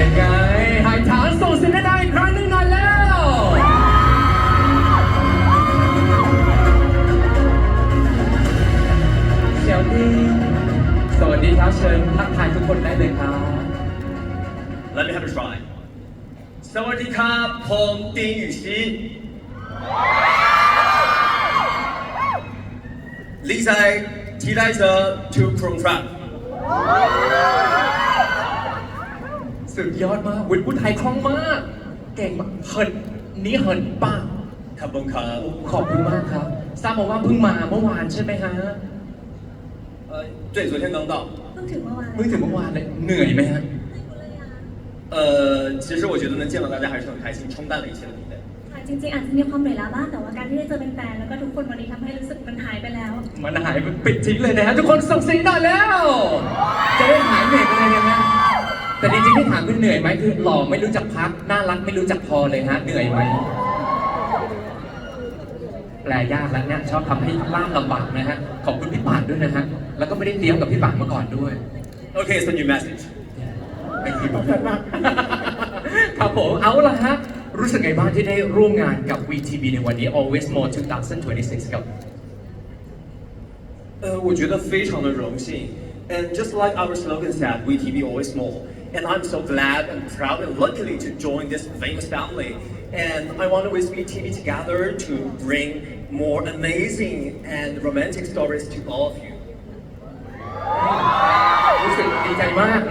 เป็ไงหาฐานสู่สิด้อีครั้งนึ่หน่อยแล้ว เชียวดีสวัสดีครับเชิญทักทายทุกคนได้เลยครับ Let me have a try สวัสดีครับผมติงอยู่ชีลิซ่าที่ได้เจอทูครั้งครับสุดยอดมากวิทย์พูดไทยคล่องมาก เก่งมากเหินนี่เหินป้า ขอบคุณครับ ขอบคุณมากครับ ทราบมาว่าเพิ่งมาเมื่อวานใช่ไหมฮะ 呃，对，昨天刚到。 เพิ่งถึงเมื่อวาน เพิ่งถึงเมื่อวานเลยเหนื่อยไหมฮะ 呃，其实我觉得能见到大家还是很开心，冲淡了一切的疲惫。 ค่ะจริงๆอาจจะมีความเหนื่อยล้าบ้างแต่ว่าการที่ได้เจอเป็นแฟนๆแล้วก็ทุกคนวันนี้ทำให้รู้สึกมันหายไปแล้ว มันหายไปปิดทิ้งเลยนะฮะทุกคนส่งเสียงหน่อยแล้ว จะได้หายเหนื่อยไปเลยนะฮะ แต่จริงๆที่ถามคือเหนื่อยไหมคือหล่อไม่รู้จักพักน่ารักไม่รู้จักพอเลยฮะเหนื่อยไหมแปลยากแล้วเนี่ยชอบทำให้ล่ามลำบากนะฮะขอบคุณพี่ป่านด้วยนะฮะแล้วก็ไม่ได้เตรียมกับพี่ป่านมาก่อนด้วย Okay, it's a new message. ไม่คิดว่าครับผมเอาละฮะรู้สึกไงบ้างที่ได้ร่วมงานกับ VTV ในวันนี้ Always More 2026ครับ 呃，我觉得非常的荣幸。And just like our slogan said, we TV always more. And I'm so glad and proud and luckily to join this famous family. And I want to with VTV together to bring more amazing and romantic stories to all of you.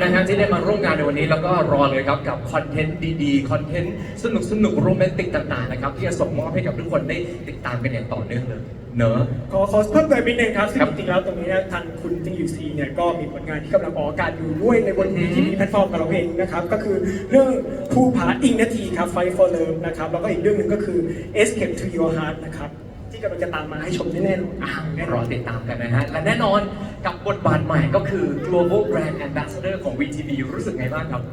นะฮะที่ได้มาร่วมงานในวันนี้แล้วก็รอเลยครับกับคอนเทนต์ดีๆคอนเทนต์สนุกสนุกๆโรแมนติกต่างๆนะครับที่จะส่งมอบให้กับทุกคนได้ติดตามกันอย่างต่อเนื่องเลยเนอะ ขอขอเพิ่มเติมนิดนึงครับซึ่งครับจริงๆแล้วตรงนี้เนี่ยทางคุณจิงยูซีเนี่ยก็มีผลงานที่กำลังออกอากาศอยู่ด้วยในบนอือฮึทีวีแพลตฟอร์มของเราเองนะครับก็คือเรื่องภูผาอิงนาทีครับ Fight for Love นะครับแล้วก็อีกเรื่องหนึ่งก็คือ Escape to Your Heart นะครับ ที่กำลังจะตามมาให้ชมแน่ๆ อ่ะรอติดตามกันนะฮะ และแน่นอนกับบทบาทใหม่ก็คือ global brand ambassador ของ VTV รู้สึกไงบ้างครับ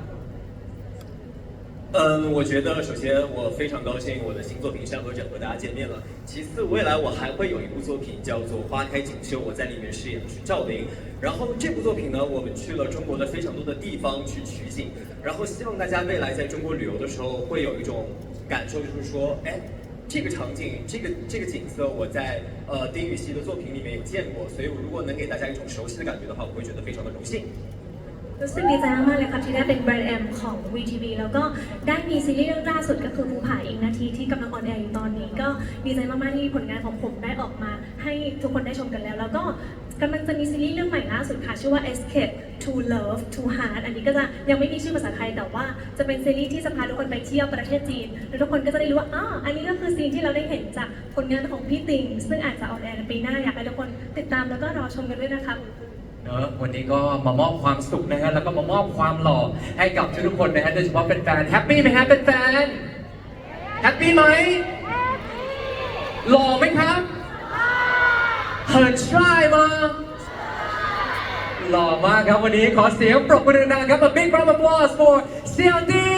嗯，我觉得首先我非常高兴我的新作品《山河者》和大家见面了。其次，未来我还会有一部作品叫做《花开锦绣》，我在里面饰演的是赵灵。然后这部作品呢，我们去了中国的非常多的地方去取景，然后希望大家未来在中国旅游的时候会有一种感受，就是说，哎。 这个场景，这个这个景色，我在呃丁禹兮的作品里面有见过，所以我如果能给大家一种熟悉的感觉的话，我会觉得非常的荣幸。 รู้สึกดีใจมากเลยครับที่ได้เป็นแบรนด์แอมของ VTV แล้วก็ได้มีซีรีส์เรื่องล่าสุดก็คือภูผาอีกนาทีที่กำลังออนแอร์อยู่ตอนนี้ ก็ดีใจมากๆที่ผลงานของผมได้ออกมา ให้ทุกคนได้ชมกันแล้ว แล้วก็กำลังจะมีซีรีส์เรื่องใหม่ล่าสุดค่ะ ชื่อว่า Escape to Love to Heart อันนี้ก็จะยังไม่มีชื่อภาษาไทยแต่ว่าจะเป็นซีรีส์ที่จะพาทุกคนไปเที่ยวประเทศจีนแล้วทุกคนก็จะได้รู้ว่าอ๋ออันนี้ก็คือซีนที่เราได้เห็นจากผลงานของพี่ติงซึ่งอาจจะออนแอร์ในปีหน้าอยากให้ทุกคนติดตามแล้วก็รอชมกันด้วยนะครับ เนอะวันนี้ก็มามอบความสุขนะฮะแล้วก็มามอบความหล่อให้กับทุกๆคนนะฮะโดยเฉพาะเป็นแฟนแฮปปี้ไหมฮะเป็นแฟนแฮปปี้ไหมหล่อไหมครับเหินชายมาหล่อมากครับวันนี้ขอเสียงปรบมือดังๆครับ A big round of applause for เซียวดี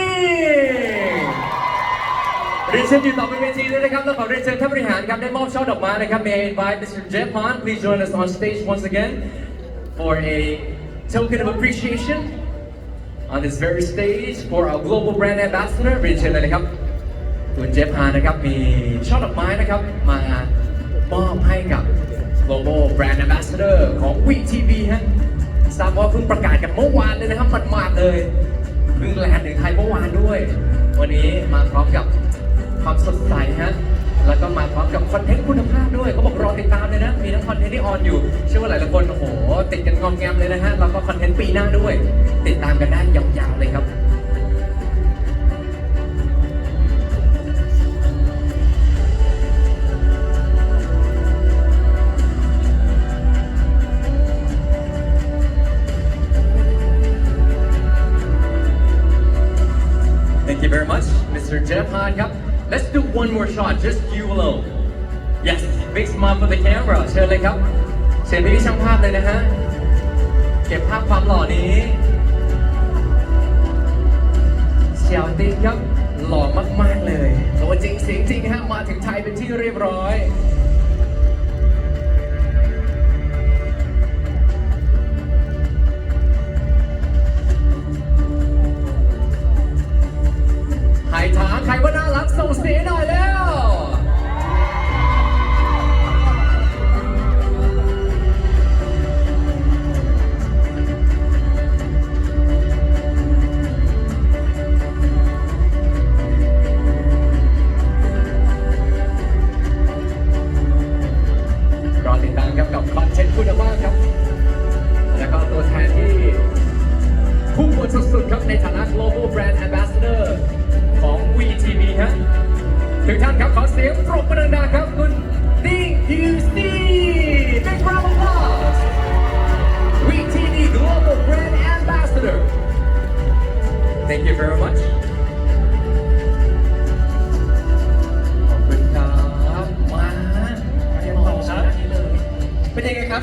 เรียนเชิญอยู่ต่อไปเวทีเลยนะครับแล้วขอเรียนเชิญท่านบริหารครับได้มอบช่อดอกไม้นะครับ May I invite Mr. Jeff Han please join us on stage once again for a token of appreciation on this very stage for our global brand ambassador เรียนเชิญเลยนะครับคุณเจฟฮานะครับ มีช่อดอกไม้นะครับ มามอบให้กับ global brand ambassador ของ VTV ฮะทราบว่าเพิ่งประกาศกันเมื่อวานเลยนะครับหมาดๆเลยเพิ่งแลนด์ถึงไทยเมื่อวานด้วย วันนี้มาพร้อมกับความสดใสฮะ แล้วก็มาพร้อมกับคอนเทนต์คุณภาพด้วยเขาบอกรอติดตามเลยนะ มีทั้งคอนเทนต์ที่ออนอยู่ เชื่อว่าหลายๆคนโอ้โห ติดกันงอมแงมเลยนะฮะ แล้วก็คอนเทนต์ปีหน้าด้วย ติดตามกันได้ยาวๆเลยครับ Thank you very much, Mr. Jeff Han ครับ Let's do one more shot just you alone Yes big smile for the camera เชิญเลยครับ เชิญพี่ช่างภาพเลยนะฮะ เก็บภาพความหล่อนี้เชียวติ๊กครับหล่อมากๆเลยตัวจริงเสียงจริงฮะ มาถึงไทยเป็นที่เรียบร้อย Thank you very much. ไปเจอกันครับ?